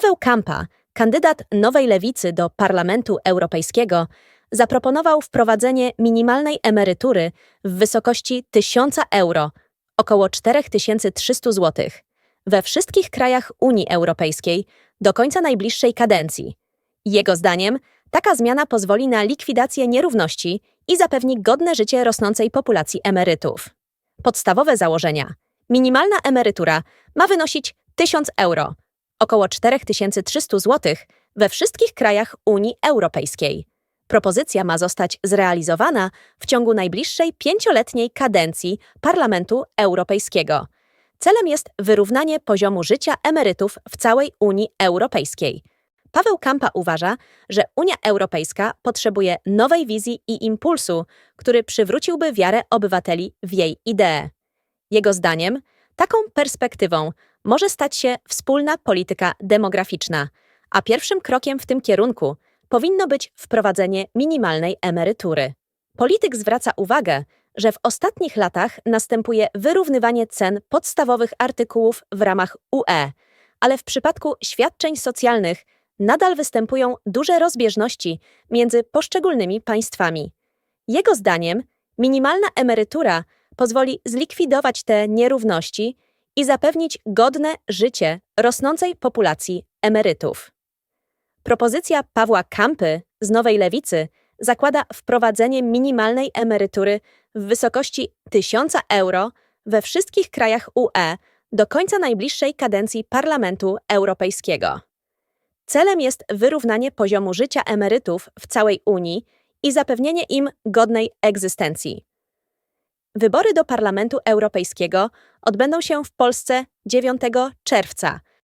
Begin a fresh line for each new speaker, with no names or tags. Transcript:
Paweł Kampa, kandydat Nowej Lewicy do Parlamentu Europejskiego, zaproponował wprowadzenie minimalnej emerytury w wysokości 1000 euro, około 4300 zł, we wszystkich krajach Unii Europejskiej do końca najbliższej kadencji. Jego zdaniem taka zmiana pozwoli na likwidację nierówności i zapewni godne życie rosnącej populacji emerytów. Podstawowe założenia. Minimalna emerytura ma wynosić 1000 euro, około 4300 zł we wszystkich krajach Unii Europejskiej. Propozycja ma zostać zrealizowana w ciągu najbliższej pięcioletniej kadencji Parlamentu Europejskiego. Celem jest wyrównanie poziomu życia emerytów w całej Unii Europejskiej. Paweł Kampa uważa, że Unia Europejska potrzebuje nowej wizji i impulsu, który przywróciłby wiarę obywateli w jej ideę. Jego zdaniem, taką perspektywą może stać się wspólna polityka demograficzna, a pierwszym krokiem w tym kierunku powinno być wprowadzenie minimalnej emerytury. Polityk zwraca uwagę, że w ostatnich latach następuje wyrównywanie cen podstawowych artykułów w ramach UE, ale w przypadku świadczeń socjalnych nadal występują duże rozbieżności między poszczególnymi państwami. Jego zdaniem minimalna emerytura pozwoli zlikwidować te nierówności i zapewnić godne życie rosnącej populacji emerytów. Propozycja Pawła Kampy z Nowej Lewicy zakłada wprowadzenie minimalnej emerytury w wysokości 1000 euro we wszystkich krajach UE do końca najbliższej kadencji Parlamentu Europejskiego. Celem jest wyrównanie poziomu życia emerytów w całej Unii i zapewnienie im godnej egzystencji. Wybory do Parlamentu Europejskiego odbędą się w Polsce 9 czerwca,